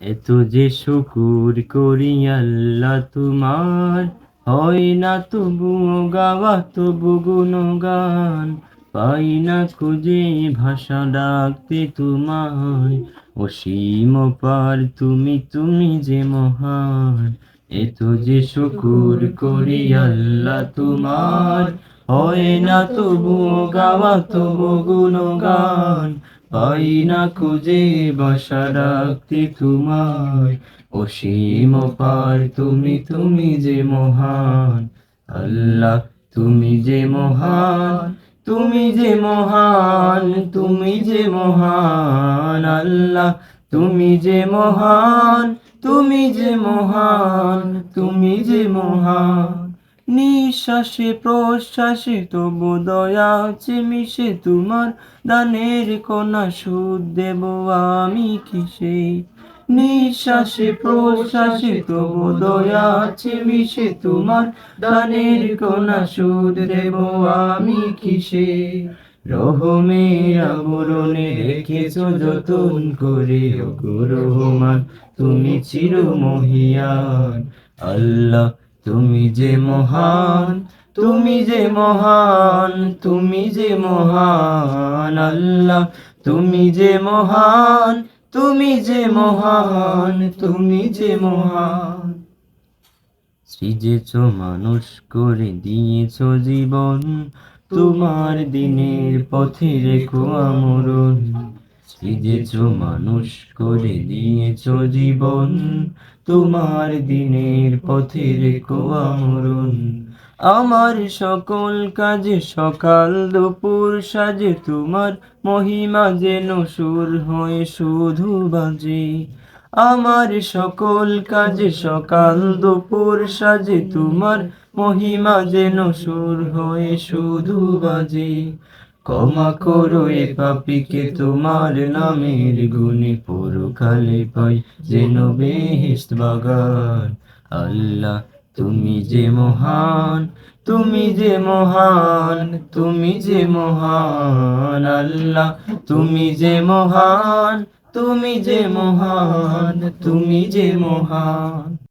এত যে শুকুর করি আল্লাহ তোমার, হয় না তবু গাওয়া, তবু গুণগান। পাই না খুঁজে ভাষা ডাকতে তোমায়, অসীম পার তুমি তুমি যে মহান। এত যে শুকুর করি আল্লাহ তোমার, হয় না তবুও গাওয়া, তবু গুণগান। পাই না খুঁজে বাসা রাখতে তোমায়। অসীম পার তুমি তুমি যে মহান। আল্লাহ, তুমি যে মহান। তুমি যে মহান, তুমি যে মহান। আল্লাহ, তুমি যে মহান, তুমি যে মহান, তুমি যে মহান। নিঃশ্বাসে প্রশ্বাসে তবু দয়া আছে মিশে তোমার দানের কণা সুদ দেব আমি কিসে? নিঃশ্বাসে প্রশ্বাসে তবু দয়া আছে মিশে তোমার দানের কণা সুদ দেব আমি কিসে? রহমের আবরণে রেখেছ যতন করে রহমান তুমি চির মহিয়ান আল্লাহ তুমি যে মহান, তুমি যে মহান, তুমি যে মহান আল্লাহ, তুমি যে মহান, তুমি যে মহান, তুমি যে মহান। সৃজেছ মানুষ করে দিয়েছ জীবন, তোমার দিনের পথে রেখো আমরণ। সৃজেছ মানুষ করে দিয়েছ জীবন, তোমার দিনের পথে রেখো আমরণ আমার সকল কাজে সকাল দুপুর সাজে, তোমার মহিমা যেন সুর হয়ে শুধু বাজে। আমার সকল কাজে সকাল দুপুর সাজে, তোমার মহিমা যেন সুর হয়ে শুধু বাজে। ক্ষমা করো এ পাপিকে তোমার নামের গুণে পরকালে পাই। যেন বেহেস্ত বাগান, আল্লাহ তুমি যে মহান, তুমি যে মহান, তুমি যে মহান, আল্লাহ তুমি যে মহান, তুমি যে মহান, তুমি যে মহান।